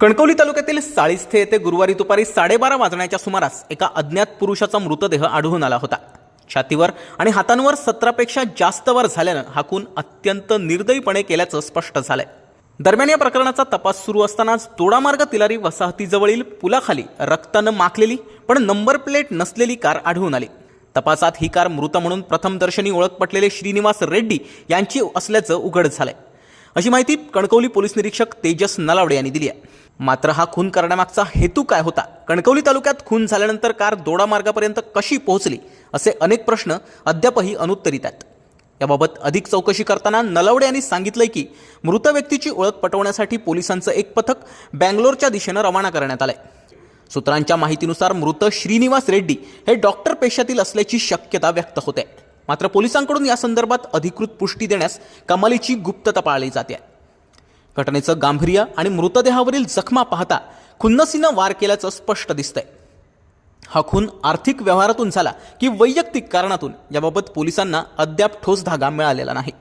कणकवली तालुक्यातील साळीस्थे येथे गुरुवारी दुपारी साडेबारा वाजण्याच्या सुमारास एका अज्ञात पुरुषाचा मृतदेह आढळून आला होता. छातीवर आणि हातांवर सतरापेक्षा जास्त वर झाल्यानं हा खून अत्यंत निर्दयीपणे केल्याचं स्पष्ट झालंय. दरम्यान या प्रकरणाचा तपास सुरू असतानाच तोडामार्ग तिलारी वसाहतीजवळील पुलाखाली रक्तानं माखलेली पण नंबर प्लेट नसलेली कार आढळून आली. तपासात ही कार मृत म्हणून प्रथमदर्शनी ओळख पटलेले श्रीनिवास रेड्डी यांची असल्याचं उघड झालंय. अशी माहिती कणकवली पोलीस निरीक्षक तेजस नलावडे यांनी दिली आहे. मात्र हा खून करण्यामागचा हेतू काय होता? कणकवली तालुक्यात खून झाल्यानंतर कार दोडा मार्गापर्यंत कशी पोहोचली? असे अनेक प्रश्न अद्यापही अनुत्तरित आहेत. याबाबत अधिक चौकशी करताना नलावडे यांनी सांगितलंय की मृत व्यक्तीची ओळख पटवण्यासाठी पोलिसांचं एक पथक बँगलोरच्या दिशेनं रवाना करण्यात आलंय. सूत्रांच्या माहितीनुसार मृत श्रीनिवास रेड्डी हे डॉक्टर पेशातील असल्याची शक्यता व्यक्त होते. मात्र पोलिसांकडून या संदर्भात अधिकृत पुष्टी देण्यास कमालीची गुप्तता पाळली जाते. घटनेचं गांभीर्य आणि मृतदेहावरील जखमा पाहता खुन्नसीनं वार केल्याचं स्पष्ट दिसतंय. हा खून आर्थिक व्यवहारातून झाला की वैयक्तिक कारणातून याबाबत पोलिसांना अद्याप ठोस धागा मिळालेला नाही.